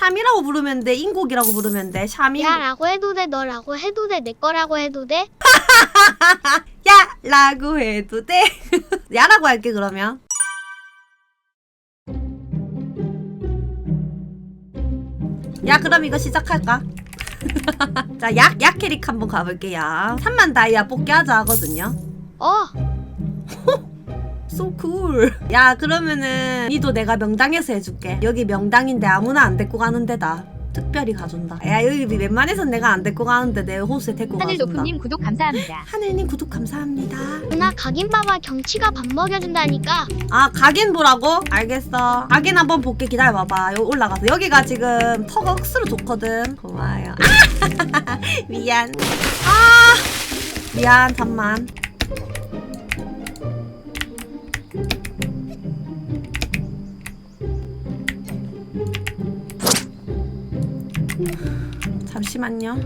샴이라고 부르면 돼 인곡이라고 부르면 돼 샴이 야라고 해도 돼 너라고 해도 돼 내 거라고 해도 돼 야라고 해도 돼 야라고 할게 그러면 야 그럼 이거 시작할까? 자, 약, 약 캐릭 한번 가볼게요. 3만 다이아 뽑기 하자 하거든요. 어 So cool. 야, 그러면은 니도 내가 명당에서 해줄게. 여기 명당인데 아무나 안 데리고 가는 데다. 특별히 가준다. 야, 여기 웬만해선 내가 안 데리고 가는데 내 호수에 데리고 하늘 가준다. 높음님 구독 감사합니다. 하늘님 구독 감사합니다. 누나 각인 봐봐 경치가 밥 먹여준다니까 아, 각인 보라고? 알겠어. 각인 한번 볼게. 기다려봐봐. 여기 올라가서. 여기가 지금 터가 억수로 좋거든. 고마워요. 아! 미안. 아! 미안, 잠만. 잠시만요.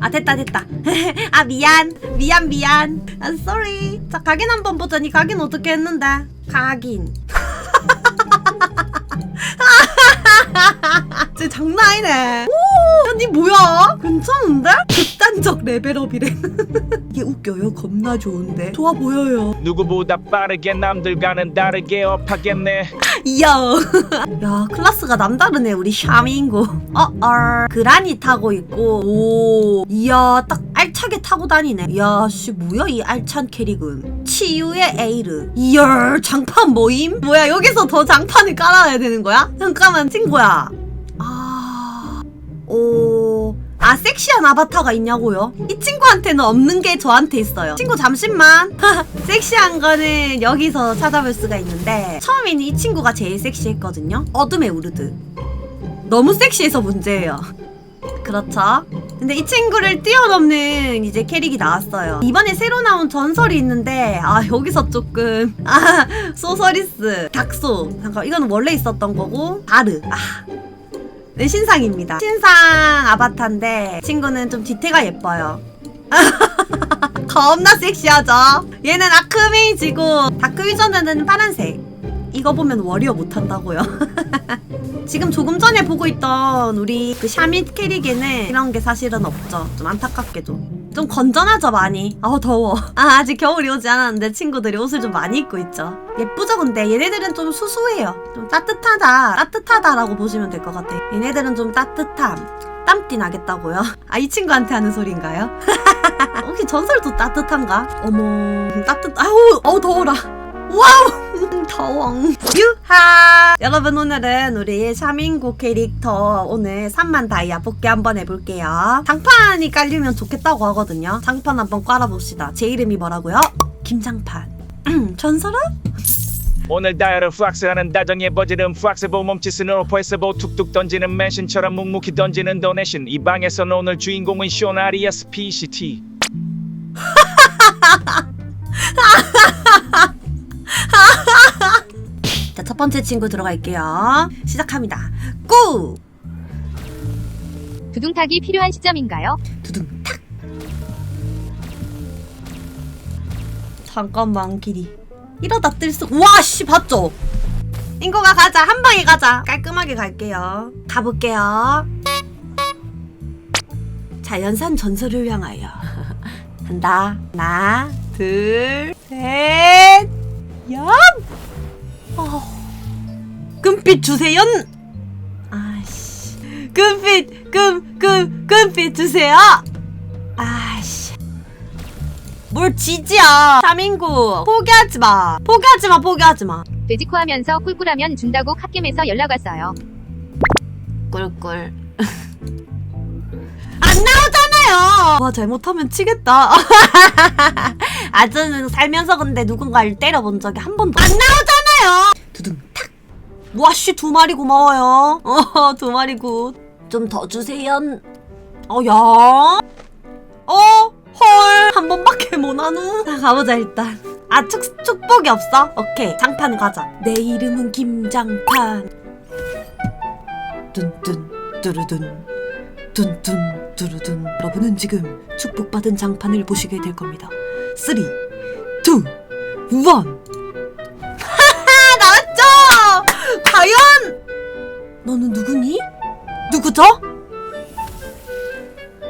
아 됐다 됐다. 아 미안 미안 미안. 아 sorry. 자 각인 한번 보자니 각인 어떻게 했는데? 각인. 진짜 장난 아니네. 오, 야, 니 뭐야? 괜찮은데? 극단적 레벨업이래. 웃겨요. 겁나 좋은데. 좋아 보여요. 누구보다 빠르게 남들과는 다르게 업하겠네 이야. 야, 클래스가 남다르네, 우리 샤밍고. 어, 어. 그라니 타고 있고. 오. 이야, 딱 알차게 타고 다니네. 이야, 씨, 뭐야, 이 알찬 캐릭은. 치유의 에이르. 이야, 장판 모임? 뭐야, 여기서 더 장판을 깔아야 되는 거야? 잠깐만, 친구야. 아. 오. 아, 섹시한 아바타가 있냐고요? 이 친구한테는 없는 게 저한테 있어요. 친구 잠시만. 섹시한 거는 여기서 찾아볼 수가 있는데 처음에는 이 친구가 제일 섹시했거든요. 어둠의 우르드. 너무 섹시해서 문제예요. 그렇죠. 근데 이 친구를 뛰어넘는 이제 캐릭이 나왔어요. 이번에 새로 나온 전설이 있는데 아 여기서 조금 아 소서리스 닥소 잠깐 이건 원래 있었던 거고 바르 아 네, 신상입니다. 신상 아바타인데 친구는 좀 뒤태가 예뻐요. 겁나 섹시하죠? 얘는 아크메이지고 다크위전에는 파란색. 이거 보면 워리어 못한다고요. 지금 조금 전에 보고 있던 우리 그 샤밋 캐릭에는 이런 게 사실은 없죠. 좀 안타깝게도. 좀 건전하죠 많이. 아우 더워. 아 아직 겨울이 오지 않았는데 친구들이 옷을 좀 많이 입고 있죠. 예쁘죠 근데 얘네들은 좀 수수해요. 좀 따뜻하다. 따뜻하다라고 보시면 될 것 같아. 얘네들은 좀 따뜻함. 땀띠 나겠다고요? 아 이 친구한테 하는 소리인가요? 혹시 전설도 따뜻한가? 어머 따뜻 아우 어우 더워라 와우 더워 유하! 여러분 오늘은 우리 샤밍고 캐릭터 오늘 3만 다이아 뽑기 한번 해볼게요. 장판이 깔리면 좋겠다고 하거든요. 장판 한번 깔아봅시다. 제 이름이 뭐라고요? 김장판. 전설아? 오늘 다이얼을 플락스하는 다정의 버지름 플락스보 몸짓은 오퍼에서보 툭툭 던지는 맨신처럼 묵묵히 던지는 도네신. 이 방에서는 오늘 주인공은 쇼나리아스 PCT 자 첫 번째 친구 들어갈게요. 시작합니다. 고! 두둥탁이 필요한 시점인가요? 두둥 탁! 잠깐만 길이. 이러다 뜰 수 와 씨 봤죠? 인고가 가자 한 방에 가자. 깔끔하게 갈게요. 가볼게요. 자연산 전설을 향하여. 한다. 하나 둘셋 얌! 어. 금빛 주세요. 아씨. 금빛 금, 금, 금빛 주세요. 아씨. 뭘 지지야. 3인구. 포기하지 마. 포기하지 마 포기하지 마. 돼지코하면서 꿀꿀하면 준다고 갓겜에서 연락 왔어요. 꿀꿀. 안 나오잖아요. 와 잘못하면 치겠다 아 저는 살면서 근데 누군가를 때려본 적이 한 번도 안 나오잖아요 두둥 탁 와씨 두 마리 고마워요 어 두 마리 굿 좀 더 주세요 어야 어? 헐, 한 번밖에 못 하누? 자, 가보자, 일단. 아, 축, 축복이 없어? 오케이, 장판 가자. 내 이름은 김장판. 뚠뚠, 뚜루둔. 뚠뚠, 뚜루둔. 여러분은 지금 축복받은 장판을 보시게 될 겁니다. 3, 2, 1. 하하, 나왔죠? 과연! 너는 누구니? 누구죠?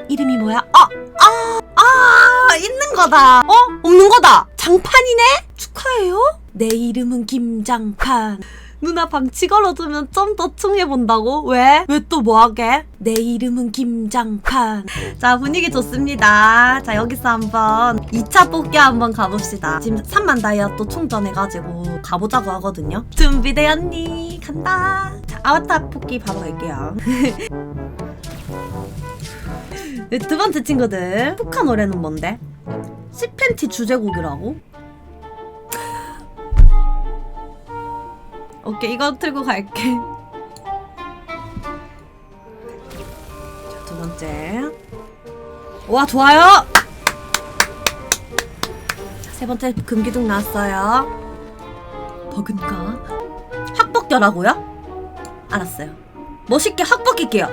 이름이 뭐야? 아, 아, 아, 있는 거다. 어? 없는 거다. 장판이네? 축하해요. 내 이름은 김장판. 누나 방치 걸어두면 좀 더 충해본다고? 왜? 왜 또 뭐하게? 내 이름은 김장판. 자, 분위기 좋습니다. 자, 여기서 한번 2차 뽑기 한번 가봅시다. 지금 3만 다이아 또 충전해가지고 가보자고 하거든요. 준비되었니? 간다. 자, 아바타 뽑기 바로 갈게요. 두 번째 친구들. 푸카 노래는 뭔데? 시팬티 주제곡이라고? 오케이 이거 틀고 갈게. 자, 두 번째. 와 좋아요! 자, 세 번째 금기둥 나왔어요. 버근가 학복결하고요? 알았어요. 멋있게 학복일게요.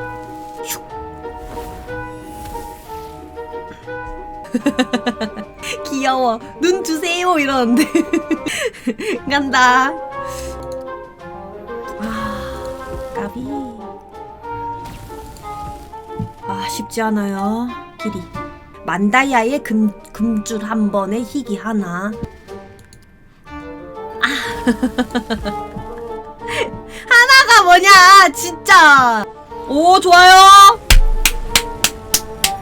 슉. 귀여워. 눈 주세요 이러는데. 간다 까비. 아, 쉽지 않아요. 길이. 만다이아의 금, 금줄 한 번에 희귀 하나. 아. 하나가 뭐냐, 진짜. 오, 좋아요.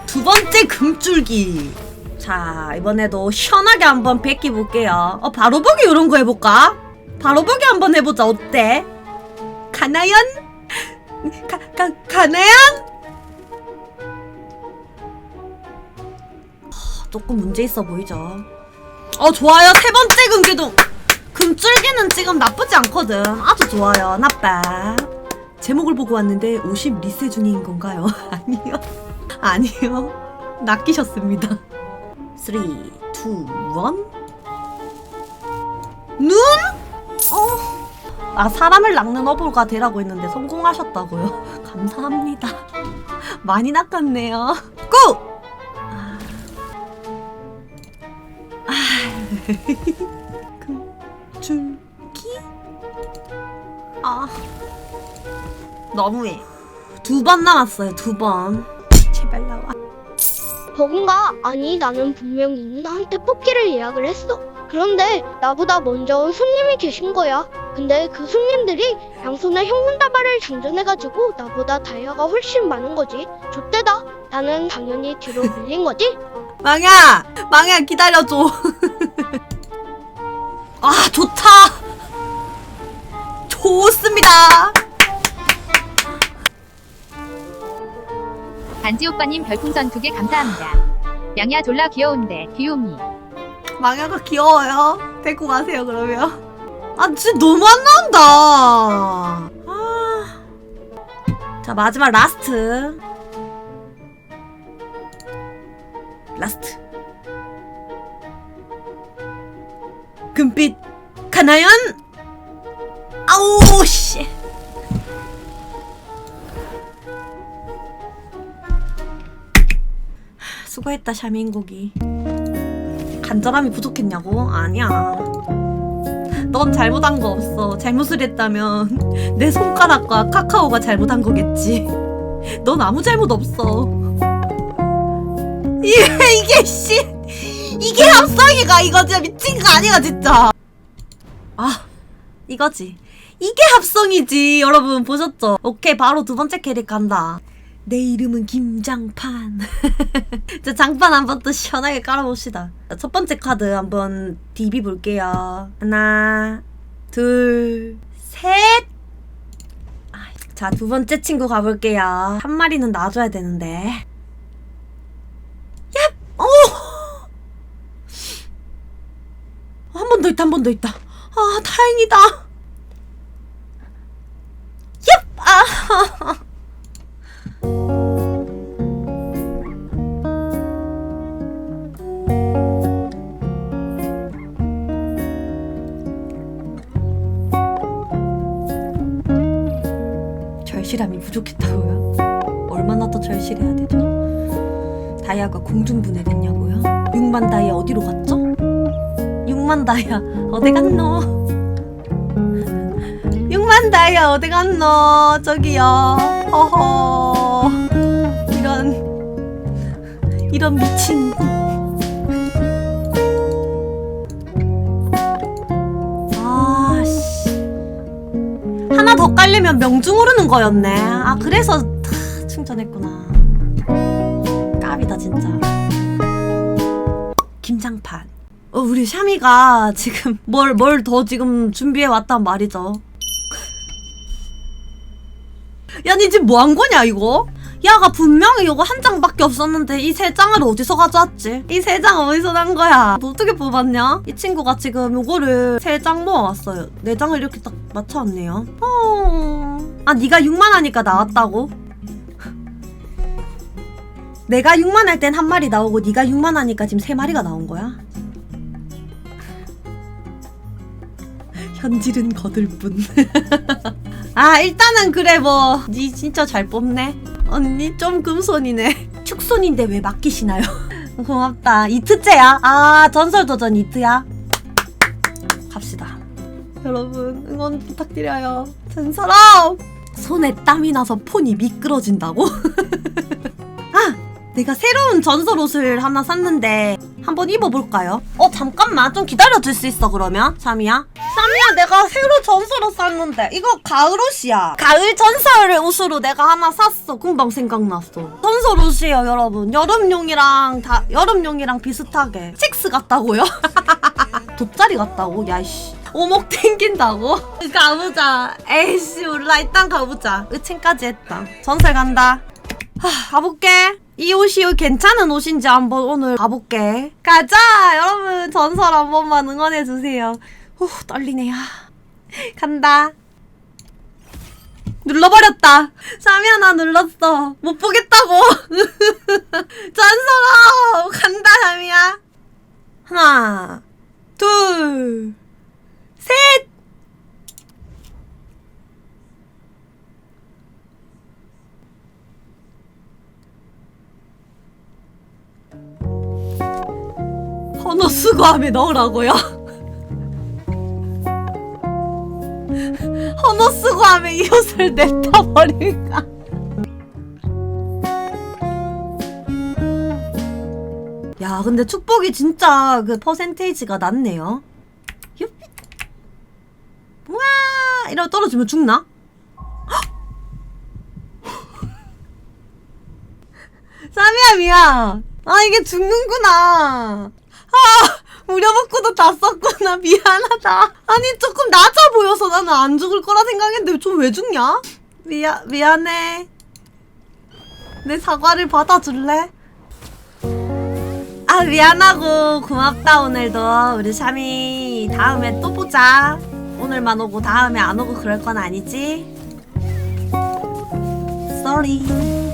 두 번째 금줄기. 자, 이번에도 시원하게 한번 뺏기 볼게요. 어, 바로 보기 이런 거 해볼까? 바로 보기 한번 해보자. 어때? 가나연? 가, 가, 가나연? 하, 조금 문제 있어 보이죠? 어, 좋아요. 세 번째 금기둥. 금줄기는 지금 나쁘지 않거든. 아주 좋아요. 나빠. 제목을 보고 왔는데 50 리세 중인 건가요? 아니요. 아니요. 낚이셨습니다. 3, 2, 1. 눈? 어. 아 사람을 낚는 어부가 되라고 했는데 성공하셨다고요? 감사합니다. 많이 낚았네요. 고! 아, 아. 금줄기? 아 너무해. 두 번 남았어요. 두 번. 제발 나와. 버금가? 아니 나는 분명히 누나한테 뽑기를 예약을 했어. 그런데 나보다 먼저 온 손님이 계신 거야. 근데 그 손님들이 양손에 형문다발을 장전해가지고 나보다 다이아가 훨씬 많은 거지. 좆대다. 나는 당연히 뒤로 밀린 거지. 망야! 망야 기다려줘. 아 좋다. 좋습니다. 반지 오빠님 별풍선 두 개 감사합니다. 양야 졸라 귀여운데 귀요미. 망야가 귀여워요. 데리고 가세요 그러면. 아 진짜 너무 안 나온다. 아. 자 마지막 라스트. 라스트. 금빛 가나연? 아우 씨. 수고했다 샤민고기. 간절함이 부족했냐고? 아니야. 넌 잘못한 거 없어. 잘못을 했다면 내 손가락과 카카오가 잘못한 거겠지. 넌 아무 잘못 없어. 이게 이게 씨 이게 합성이가 이거 진짜 미친 거 아니야 진짜. 아 이거지. 이게 합성이지 여러분 보셨죠? 오케이 바로 두 번째 캐릭 간다. 내 이름은 김장판. 자, 장판 한번 또 시원하게 깔아봅시다. 자, 첫 번째 카드 한번 DB 볼게요. 하나, 둘, 셋! 아, 자, 두 번째 친구 가볼게요. 한 마리는 놔줘야 되는데. 얍! 오! 한 번 더 있다, 한 번 더 있다. 아, 다행이다. 얍! 아! 절실함이 부족했다고요? 얼마나 더 절실해야 되죠? 다이아가 공중분해됐냐고요? 6만 다이아 어디로 갔죠? 6만 다이아 어디 갔노? 6만 다이아 어디 갔노? 저기요. 허허. 거였네. 아 그래서 다 충전했구나. 깝이다 진짜. 김장판. 어, 우리 샤미가 지금 뭘 뭘 더 지금 준비해 왔단 말이죠. 야, 니 지금 뭐 한 거냐, 이거? 야가 분명히 이거 한 장밖에 없었는데 이 세 장을 어디서 가져왔지? 이 세 장 어디서 난 거야? 너 어떻게 뽑았냐? 이 친구가 지금 요거를 세 장 모아왔어요. 네 장을 이렇게 딱 맞춰왔네요. 어... 아, 네가 6만 하니까 나왔다고? 내가 6만 할 땐 한 마리 나오고 네가 6만 하니까 지금 세 마리가 나온 거야? 현질은 거들 뿐. 아 일단은 그래 뭐 니 진짜 잘 뽑네 언니 좀 금손이네 축손인데 왜 맡기시나요? 고맙다 이트째야? 아 전설 도전 이트야? 갑시다 여러분 응원 부탁드려요 전설아 손에 땀이 나서 폰이 미끄러진다고? 아 내가 새로운 전설 옷을 하나 샀는데 한번 입어볼까요? 어 잠깐만 좀 기다려줄 수 있어 그러면 샤미야? 샤미야 내가 새로 전설 옷 샀는데 이거 가을 옷이야 가을 전설 옷으로 내가 하나 샀어 금방 생각났어 전설 옷이에요 여러분 여름용이랑 다 여름용이랑 비슷하게 칙스 같다고요? 돗자리 같다고? 야이씨 오목 땡긴다고? 가보자 에이씨 몰라 일단 가보자 의칭까지 했다 전설 간다 하, 가볼게. 이 옷이 괜찮은 옷인지 한번 오늘 가볼게. 가자! 여러분, 전설 한 번만 응원해주세요. 후, 떨리네요. 간다. 눌러버렸다. 샤미 하나 눌렀어. 못 보겠다고. 전설아! 간다, 샤미야. 하나, 둘, 셋! 헌어 수거함에 넣으라고요? 헌어 수거함에 이 옷을 냅다 버릴까? 야, 근데 축복이 진짜 그 퍼센테이지가 낮네요. 우와! 이러고 떨어지면 죽나? 사미야, 미안. 아, 이게 죽는구나. 아, 우려먹고도 다 썼구나. 미안하다. 아니, 조금 낮아 보여서 나는 안 죽을 거라 생각했는데 좀 왜 죽냐? 미안, 미안해. 내 사과를 받아줄래? 아, 미안하고 고맙다, 오늘도. 우리 샤미, 다음에 또 보자. 오늘만 오고 다음에 안 오고 그럴 건 아니지? Sorry.